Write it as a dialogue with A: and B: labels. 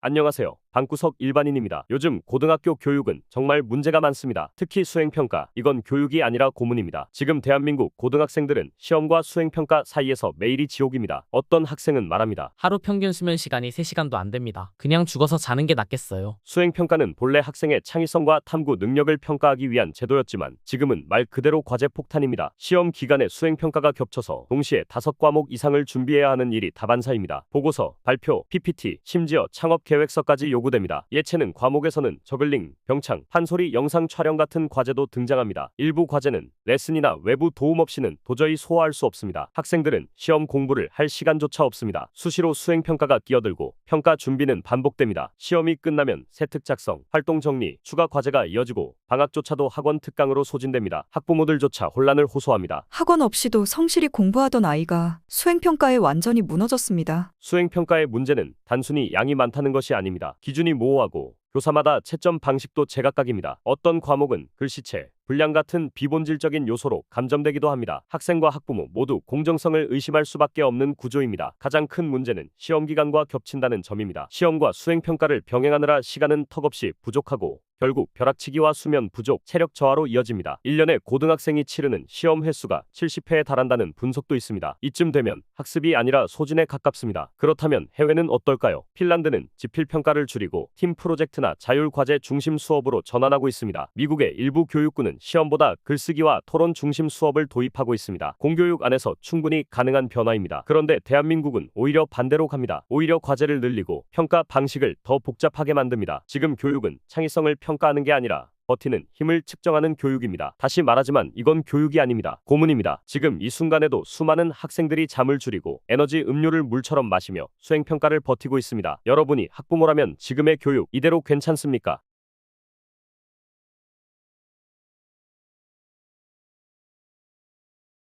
A: 안녕하세요. 방구석 일반인입니다. 요즘 고등학교 교육은 정말 문제가 많습니다. 특히 수행평가. 이건 교육이 아니라 고문입니다. 지금 대한민국 고등학생들은 시험과 수행평가 사이에서 매일이 지옥입니다. 어떤 학생은 말합니다.
B: 하루 평균 수면 시간이 3시간도 안 됩니다. 그냥 죽어서 자는 게 낫겠어요.
A: 수행평가는 본래 학생의 창의성과 탐구 능력을 평가하기 위한 제도였지만 지금은 말 그대로 과제 폭탄입니다. 시험 기간에 수행평가가 겹쳐서 동시에 다섯 과목 이상을 준비해야 하는 일이 다반사입니다. 보고서, 발표, PPT, 심지어 창업 계획서까지 요구됩니다. 예체능 과목에서는 저글링, 병창, 판소리 영상 촬영 같은 과제도 등장합니다. 일부 과제는 레슨이나 외부 도움 없이는 도저히 소화할 수 없습니다. 학생들은 시험 공부를 할 시간조차 없습니다. 수시로 수행평가가 끼어들고 평가 준비는 반복됩니다. 시험이 끝나면 세특 작성, 활동 정리, 추가 과제가 이어지고 방학조차도 학원 특강으로 소진됩니다. 학부모들조차 혼란을 호소합니다.
C: 학원 없이도 성실히 공부하던 아이가 수행평가에 완전히 무너졌습니다.
A: 수행평가의 문제는 단순히 양이 많다는 것이 아닙니다. 기준이 모호하고 교사마다 채점 방식도 제각각입니다. 어떤 과목은 글씨체, 분량 같은 비본질적인 요소로 감점되기도 합니다. 학생과 학부모 모두 공정성을 의심할 수밖에 없는 구조입니다. 가장 큰 문제는 시험 기간과 겹친다는 점입니다. 시험과 수행평가를 병행하느라 시간은 턱없이 부족하고 결국 벼락치기와 수면 부족, 체력 저하로 이어집니다. 1년에 고등학생이 치르는 시험 횟수가 70회에 달한다는 분석도 있습니다. 이쯤 되면 학습이 아니라 소진에 가깝습니다. 그렇다면 해외는 어떨까요? 핀란드는 지필 평가를 줄이고 팀 프로젝트나 자율 과제 중심 수업으로 전환하고 있습니다. 미국의 일부 교육부는 시험보다 글쓰기와 토론 중심 수업을 도입하고 있습니다. 공교육 안에서 충분히 가능한 변화입니다. 그런데 대한민국은 오히려 반대로 갑니다. 오히려 과제를 늘리고 평가 방식을 더 복잡하게 만듭니다. 지금 교육은 창의성을 평가하는 게 아니라 버티는 힘을 측정하는 교육입니다. 다시 말하지만 이건 교육이 아닙니다. 고문입니다. 지금 이 순간에도 수많은 학생들이 잠을 줄이고 에너지 음료를 물처럼 마시며 수행평가를 버티고 있습니다. 여러분이 학부모라면 지금의 교육 이대로 괜찮습니까?